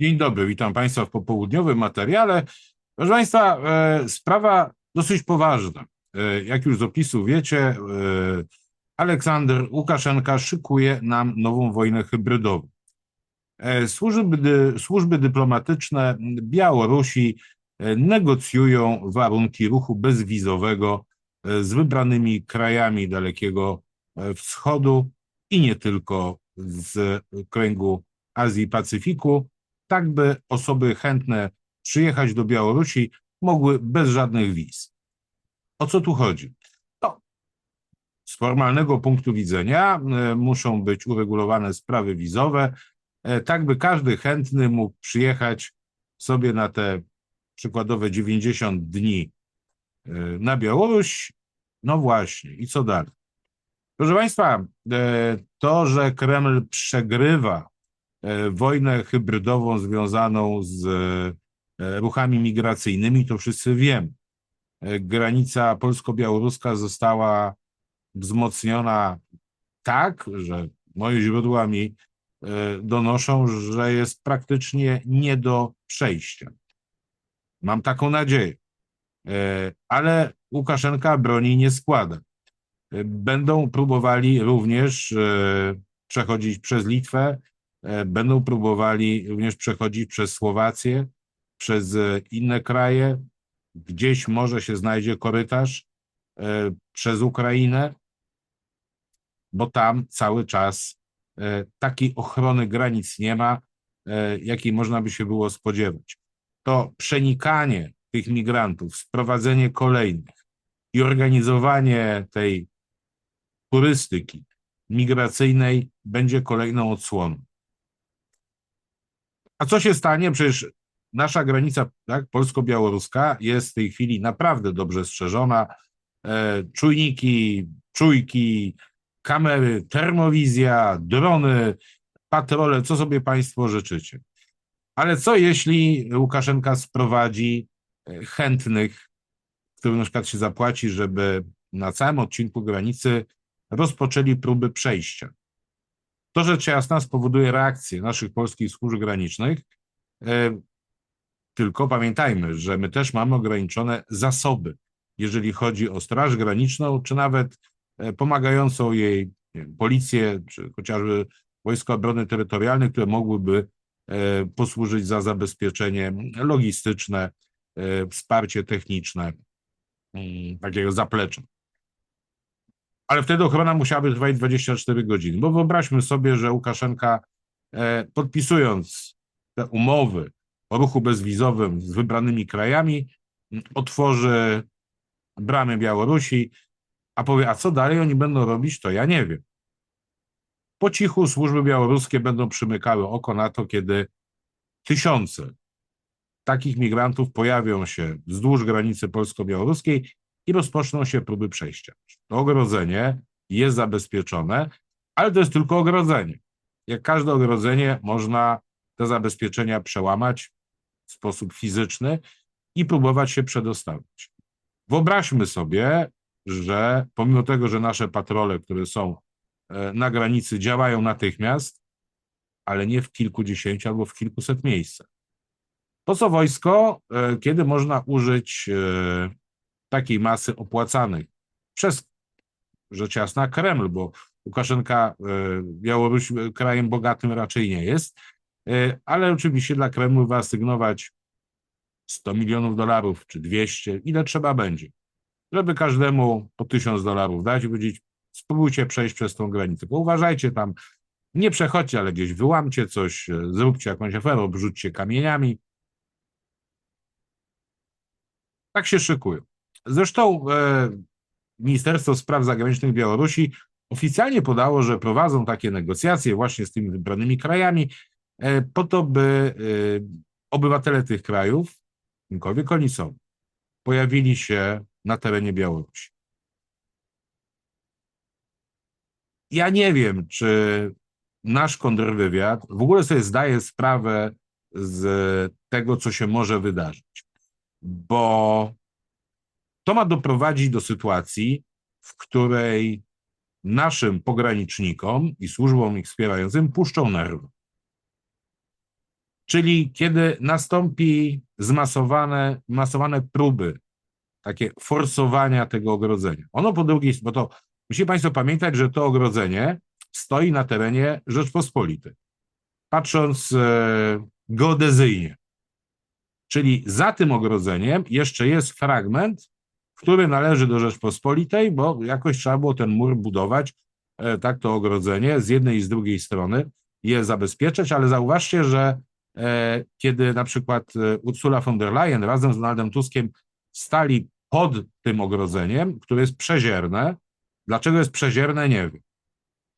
Dzień dobry, witam Państwa w popołudniowym materiale. Proszę Państwa, e, sprawa dosyć poważna. E, jak już z opisu wiecie, e, Aleksander Łukaszenka szykuje nam nową wojnę hybrydową. Służby, służby dyplomatyczne Białorusi negocjują warunki ruchu bezwizowego z wybranymi krajami Dalekiego Wschodu i nie tylko z kręgu Azji i Pacyfiku tak by osoby chętne przyjechać do Białorusi mogły bez żadnych wiz. O co tu chodzi? No, z formalnego punktu widzenia e, muszą być uregulowane sprawy wizowe, e, tak by każdy chętny mógł przyjechać sobie na te przykładowe 90 dni e, na Białoruś. No właśnie, i co dalej? Proszę Państwa, to, że Kreml przegrywa wojnę hybrydową związaną z e, ruchami migracyjnymi, to wszyscy wiemy. E, granica polsko-białoruska została wzmocniona tak, że moje źródła mi donoszą, że jest praktycznie nie do przejścia. Mam taką nadzieję. Ale Łukaszenka broni nie składa. Będą próbowali również przechodzić przez Litwę, E, będą próbowali również przechodzić przez Słowację, przez e, inne kraje. Gdzieś może się znajdzie korytarz e, przez Ukrainę, bo tam cały czas takiej ochrony granic nie ma, jakiej można by się było spodziewać. To przenikanie tych migrantów, sprowadzenie kolejnych i organizowanie tej turystyki migracyjnej będzie kolejną odsłoną. A co się stanie? Przecież nasza granica tak, polsko-białoruska jest w tej chwili naprawdę dobrze strzeżona. E, czujniki, czujki, kamery, termowizja, drony, patrole, co sobie Państwo życzycie. Ale co jeśli Łukaszenka sprowadzi e, chętnych, którym na przykład się zapłaci, żeby na całym odcinku granicy rozpoczęli próby przejścia? To rzecz jasna spowoduje reakcję naszych polskich służb granicznych, e, tylko pamiętajmy, że my też mamy ograniczone zasoby, jeżeli chodzi o Straż Graniczną, czy nawet e, pomagającą jej wiem, policję, czy chociażby Wojska Obrony Terytorialnej, które mogłyby e, posłużyć za zabezpieczenie logistyczne, wsparcie techniczne, mm, takiego zaplecza ale wtedy ochrona musiałaby trwać 24 godziny. Bo wyobraźmy sobie, że Łukaszenka e, podpisując te umowy o ruchu bezwizowym z wybranymi krajami, otworzy bramy Białorusi, a powie, a co dalej oni będą robić, to ja nie wiem. Po cichu służby białoruskie będą przymykały oko na to, kiedy tysiące takich migrantów pojawią się wzdłuż granicy polsko-białoruskiej i rozpoczną się próby przejścia. To ogrodzenie jest zabezpieczone, ale to jest tylko ogrodzenie. Jak każde ogrodzenie, można te zabezpieczenia przełamać w sposób fizyczny i próbować się przedostawić. Wyobraźmy sobie, że pomimo tego, że nasze patrole, które są e, na granicy, działają natychmiast, ale nie w kilkudziesięciu albo w kilkuset miejscach. Po co wojsko, e, kiedy można użyć e, takiej masy opłacanej przez rzecz jasna Kreml, bo Łukaszenka, e, Białoruś e, krajem bogatym raczej nie jest, e, ale oczywiście dla Kremlu wyasygnować 100 milionów dolarów czy 200, ile trzeba będzie, żeby każdemu po 1000 dolarów dać i powiedzieć, spróbujcie przejść przez tą granicę, bo uważajcie tam, nie przechodźcie, ale gdzieś wyłamcie coś, zróbcie jakąś aferę, obrzućcie kamieniami. Tak się szykują. Zresztą e, Ministerstwo Spraw Zagranicznych Białorusi oficjalnie podało, że prowadzą takie negocjacje właśnie z tymi wybranymi krajami, e, po to, by e, obywatele tych krajów, kimkolwiek oni są, pojawili się na terenie Białorusi. Ja nie wiem, czy nasz kontrwywiad w ogóle sobie zdaje sprawę z tego, co się może wydarzyć, bo to ma doprowadzić do sytuacji, w której naszym pogranicznikom i służbom ich wspierającym puszczą nerwy. Czyli kiedy nastąpi zmasowane masowane próby, takie forsowania tego ogrodzenia. Ono po drugiej bo to musicie Państwo pamiętać, że to ogrodzenie stoi na terenie Rzeczpospolitej. Patrząc e, geodezyjnie. Czyli za tym ogrodzeniem jeszcze jest fragment, który należy do Rzeczpospolitej, bo jakoś trzeba było ten mur budować, e, tak to ogrodzenie z jednej i z drugiej strony je zabezpieczać, ale zauważcie, że e, kiedy na przykład e, Ursula von der Leyen razem z Donaldem Tuskiem stali pod tym ogrodzeniem, które jest przezierne, dlaczego jest przezierne, nie wiem.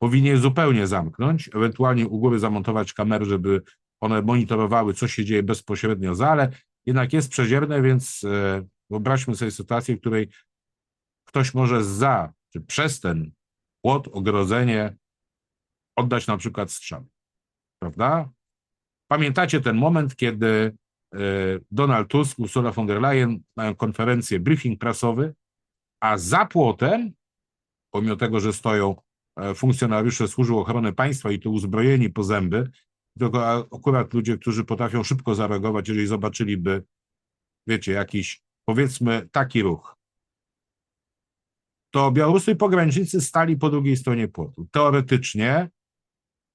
Powinien zupełnie zamknąć, ewentualnie u góry zamontować kamery, żeby one monitorowały, co się dzieje bezpośrednio za, ale jednak jest przezierne, więc wyobraźmy sobie sytuację, w której ktoś może za, czy przez ten płot, ogrodzenie oddać na przykład strzał. Prawda? Pamiętacie ten moment, kiedy e, Donald Tusk, Ursula von der Leyen mają konferencję, briefing prasowy, a za płotem, pomimo tego, że stoją e, funkcjonariusze Służby Ochrony Państwa i to uzbrojeni po zęby, tylko akurat ludzie, którzy potrafią szybko zareagować, jeżeli zobaczyliby, wiecie, jakiś, powiedzmy, taki ruch, to białoruscy pogranicznicy stali po drugiej stronie płotu. Teoretycznie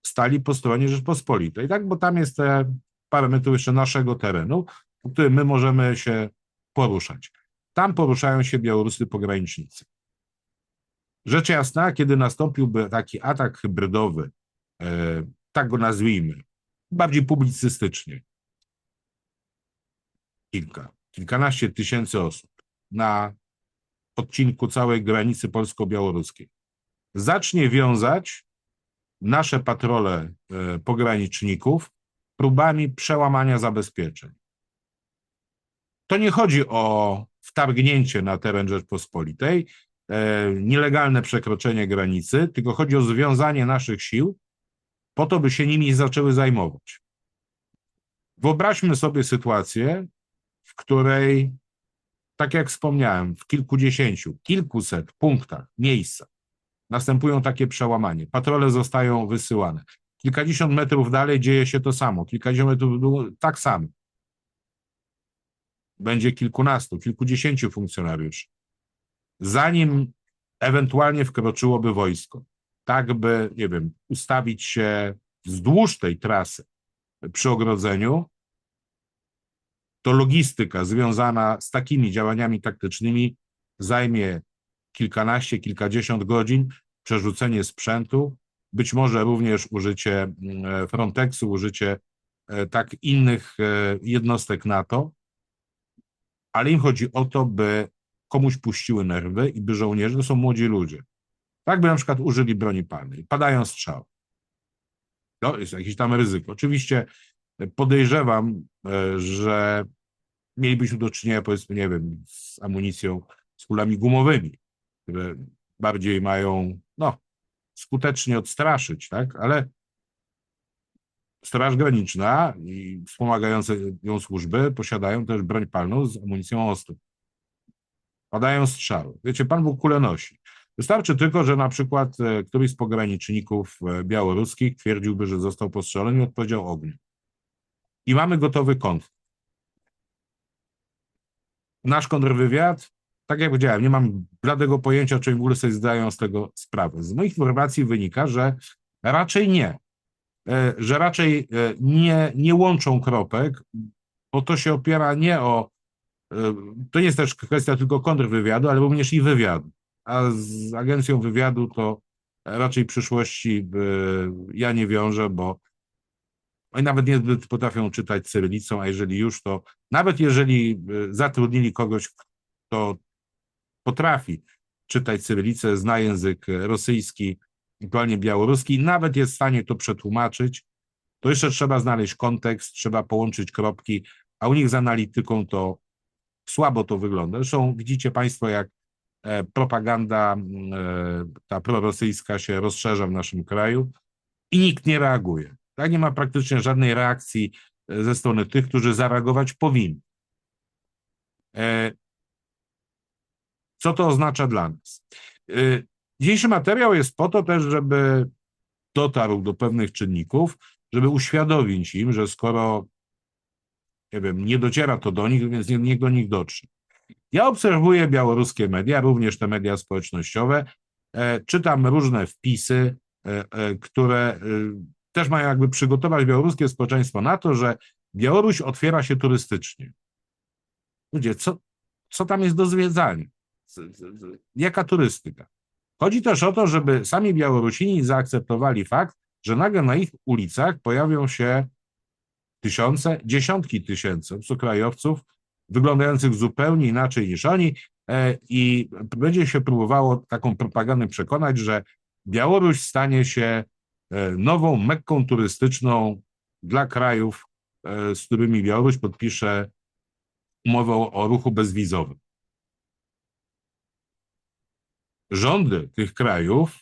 stali po stronie Rzeczpospolitej, tak? Bo tam jest te parę metrów jeszcze naszego terenu, w którym my możemy się poruszać. Tam poruszają się białoruscy pogranicznicy. Rzecz jasna, kiedy nastąpiłby taki atak hybrydowy, e, tak go nazwijmy, bardziej publicystycznie, kilka, kilkanaście tysięcy osób na odcinku całej granicy polsko-białoruskiej zacznie wiązać nasze patrole e, pograniczników próbami przełamania zabezpieczeń. To nie chodzi o wtargnięcie na teren Rzeczpospolitej, e, nielegalne przekroczenie granicy, tylko chodzi o związanie naszych sił po to, by się nimi zaczęły zajmować. Wyobraźmy sobie sytuację, w której, tak jak wspomniałem, w kilkudziesięciu, kilkuset punktach, miejscach następują takie przełamanie. Patrole zostają wysyłane. Kilkadziesiąt metrów dalej dzieje się to samo, kilkadziesiąt metrów tak samo. Będzie kilkunastu, kilkudziesięciu funkcjonariuszy. Zanim ewentualnie wkroczyłoby wojsko, tak by, nie wiem, ustawić się wzdłuż tej trasy przy ogrodzeniu, to logistyka związana z takimi działaniami taktycznymi zajmie kilkanaście, kilkadziesiąt godzin, przerzucenie sprzętu, być może również użycie mm, Frontexu, użycie e, tak innych e, jednostek NATO, ale im chodzi o to, by komuś puściły nerwy i by żołnierze, to są młodzi ludzie, tak by na przykład użyli broni palnej, padają strzały. To jest jakieś tam ryzyko. Oczywiście podejrzewam, e, że mielibyśmy do czynienia, powiedzmy, nie wiem, z amunicją, z kulami gumowymi, które bardziej mają, no, skutecznie odstraszyć, tak, ale Straż Graniczna i wspomagające ją służby posiadają też broń palną z amunicją ostrą. Padają strzały. Wiecie, Pan Bóg kulę nosi. Wystarczy tylko, że na przykład e, któryś z pograniczników e, białoruskich twierdziłby, że został postrzelony i odpowiedział ogniu. I mamy gotowy konflikt. Nasz kontrwywiad, tak jak powiedziałem, nie mam bladego pojęcia, czy w ogóle sobie zdają z tego sprawę. Z moich informacji wynika, że raczej nie. E, że raczej nie, nie łączą kropek, bo to się opiera nie o. To nie jest też kwestia tylko kontrwywiadu, ale również i wywiadu a z agencją wywiadu to raczej przyszłości ja nie wiążę, bo oni nawet niezbyt potrafią czytać cyrylicą, a jeżeli już, to nawet jeżeli zatrudnili kogoś, kto potrafi czytać cyrylicę, zna język rosyjski, aktualnie białoruski, nawet jest w stanie to przetłumaczyć, to jeszcze trzeba znaleźć kontekst, trzeba połączyć kropki, a u nich z analityką to słabo to wygląda. Zresztą widzicie Państwo, jak E, propaganda e, ta prorosyjska się rozszerza w naszym kraju i nikt nie reaguje. Tak? Nie ma praktycznie żadnej reakcji e, ze strony tych, którzy zareagować powinni. Co to oznacza dla nas? Dzisiejszy materiał jest po to też, żeby dotarł do pewnych czynników, żeby uświadomić im, że skoro nie wiem, nie dociera to do nich, więc niech, do nich dotrze. Ja obserwuję białoruskie media, również te media społecznościowe, e, czytam różne wpisy, e, e, które e, też mają jakby przygotować białoruskie społeczeństwo na to, że Białoruś otwiera się turystycznie. Ludzie, co, co tam jest do zwiedzania? Jaka turystyka? Chodzi też o to, żeby sami Białorusini zaakceptowali fakt, że nagle na ich ulicach pojawią się tysiące, dziesiątki tysięcy obcokrajowców, wyglądających zupełnie inaczej niż oni e, i będzie się próbowało taką propagandę przekonać, że Białoruś stanie się nową mekką turystyczną dla krajów, e, z którymi Białoruś podpisze umowę o, o ruchu bezwizowym. Rządy tych krajów,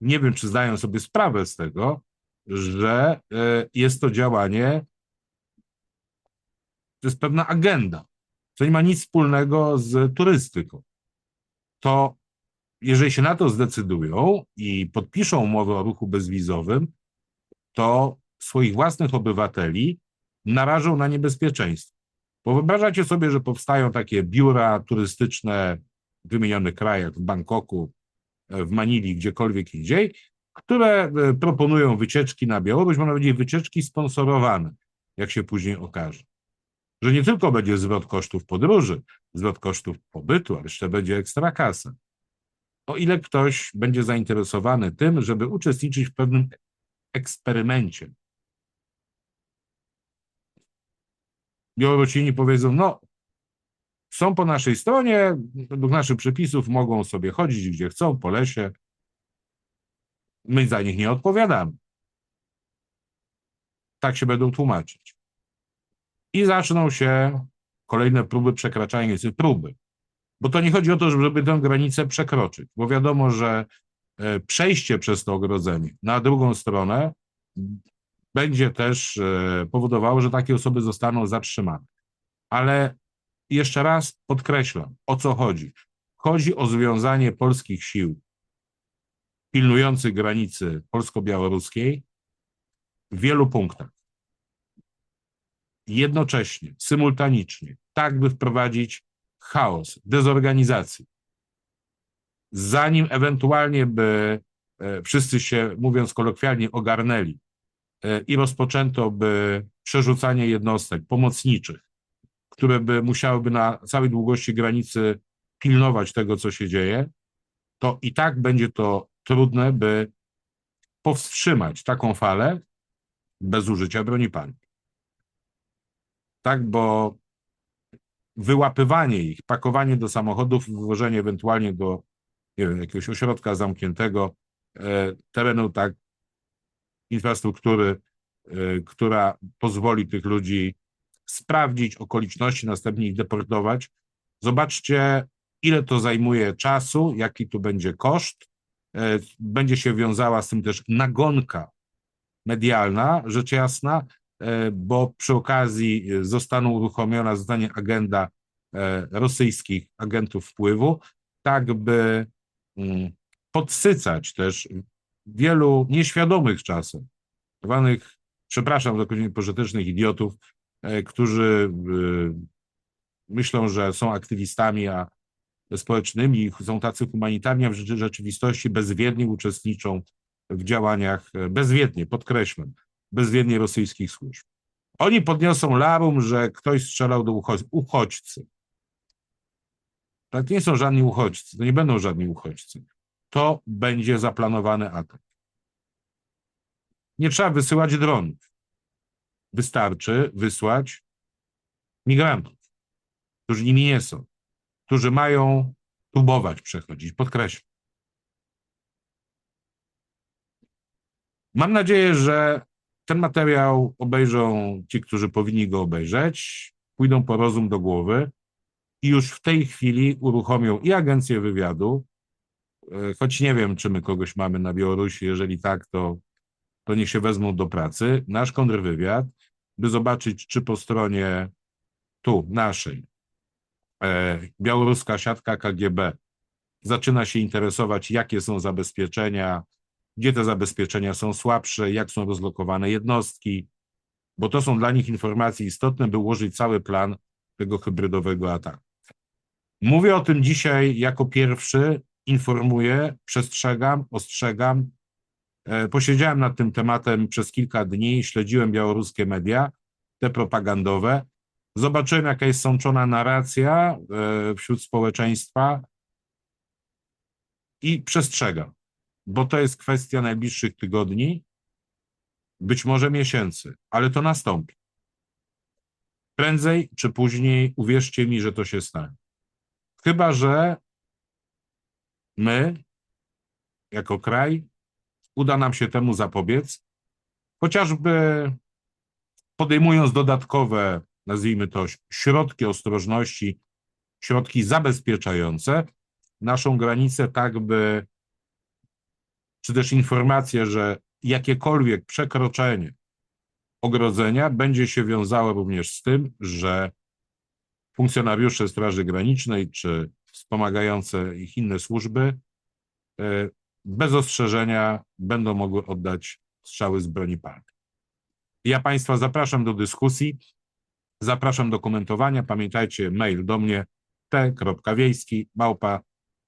nie wiem czy zdają sobie sprawę z tego, że e, jest to działanie, to jest pewna agenda, co nie ma nic wspólnego z turystyką. To jeżeli się na to zdecydują i podpiszą umowę o ruchu bezwizowym, to swoich własnych obywateli narażą na niebezpieczeństwo. Bo wyobrażacie sobie, że powstają takie biura turystyczne w wymienionych krajach, w Bangkoku, e, w Manili, gdziekolwiek indziej, które e, proponują wycieczki na Białoruś, można powiedzieć wycieczki sponsorowane, jak się później okaże. Że nie tylko będzie zwrot kosztów podróży, zwrot kosztów pobytu, ale jeszcze będzie ekstra kasa. O ile ktoś będzie zainteresowany tym, żeby uczestniczyć w pewnym eksperymencie. Białorusini powiedzą, no, są po naszej stronie, według naszych przepisów mogą sobie chodzić gdzie chcą, po lesie. My za nich nie odpowiadamy. Tak się będą tłumaczyć. I zaczną się kolejne próby przekraczania próby. Bo to nie chodzi o to, żeby tę granicę przekroczyć, bo wiadomo, że e, przejście przez to ogrodzenie na drugą stronę będzie też e, powodowało, że takie osoby zostaną zatrzymane. Ale jeszcze raz podkreślam, o co chodzi. Chodzi o związanie polskich sił pilnujących granicy polsko-białoruskiej w wielu punktach. Jednocześnie, symultanicznie, tak by wprowadzić chaos, dezorganizację. Zanim ewentualnie by e, wszyscy się, mówiąc kolokwialnie, ogarnęli e, i rozpoczęto by przerzucanie jednostek pomocniczych, które by musiałyby na całej długości granicy pilnować tego, co się dzieje, to i tak będzie to trudne, by powstrzymać taką falę bez użycia broni palnej. Tak, bo wyłapywanie ich, pakowanie do samochodów, wywożenie ewentualnie do nie wiem, jakiegoś ośrodka zamkniętego, e, terenu tak, infrastruktury, e, która pozwoli tych ludzi sprawdzić okoliczności, następnie ich deportować. Zobaczcie, ile to zajmuje czasu, jaki tu będzie koszt. E, Będzie się wiązała z tym też nagonka medialna, rzecz jasna, bo przy okazji e, zostaną uruchomiona, zostanie agenda e, rosyjskich agentów wpływu, tak by mm, podsycać też wielu nieświadomych czasem, zwanych, przepraszam za określenie pożytecznych idiotów, e, którzy e, myślą, że są aktywistami a społecznymi, są tacy humanitarni, a w rzeczy- rzeczywistości bezwiednie uczestniczą w działaniach, e, bezwiednie, podkreślam, bezwiednie rosyjskich służb. Oni podniosą larum, że ktoś strzelał do uchodź- uchodźcy. To nie są żadni uchodźcy, to nie będą żadni uchodźcy. To będzie zaplanowany atak. Nie trzeba wysyłać dronów. Wystarczy wysłać migrantów, którzy nimi nie są, którzy mają próbować przechodzić, podkreślam. Mam nadzieję, że ten materiał obejrzą ci, którzy powinni go obejrzeć, pójdą po rozum do głowy i już w tej chwili uruchomią i agencję wywiadu, e, choć nie wiem, czy my kogoś mamy na Białorusi, jeżeli tak, to, to niech się wezmą do pracy, nasz kontrwywiad, by zobaczyć, czy po stronie tu, naszej, e, białoruska siatka KGB zaczyna się interesować, jakie są zabezpieczenia, gdzie te zabezpieczenia są słabsze, jak są rozlokowane jednostki, bo to są dla nich informacje istotne, by ułożyć cały plan tego hybrydowego ataku. Mówię o tym dzisiaj jako pierwszy, informuję, przestrzegam, ostrzegam. E, Posiedziałem nad tym tematem przez kilka dni, śledziłem białoruskie media, te propagandowe. Zobaczyłem, jaka jest sączona narracja e, wśród społeczeństwa i przestrzegam, bo to jest kwestia najbliższych tygodni, być może miesięcy, ale to nastąpi. Prędzej czy później, uwierzcie mi, że to się stanie. Chyba, że my, jako kraj, uda nam się temu zapobiec, chociażby podejmując dodatkowe, nazwijmy to, środki ostrożności, środki zabezpieczające naszą granicę, tak by, czy też informację, że jakiekolwiek przekroczenie ogrodzenia będzie się wiązało również z tym, że funkcjonariusze Straży Granicznej czy wspomagające ich inne służby e, bez ostrzeżenia będą mogły oddać strzały z broni palnej. Ja Państwa zapraszam do dyskusji, zapraszam do komentowania. Pamiętajcie, mail do mnie t.wiejski małpa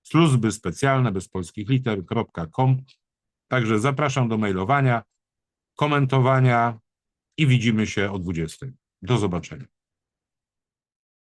służby specjalne bez polskich liter.com. Także zapraszam do mailowania, komentowania i widzimy się o 20. Do zobaczenia.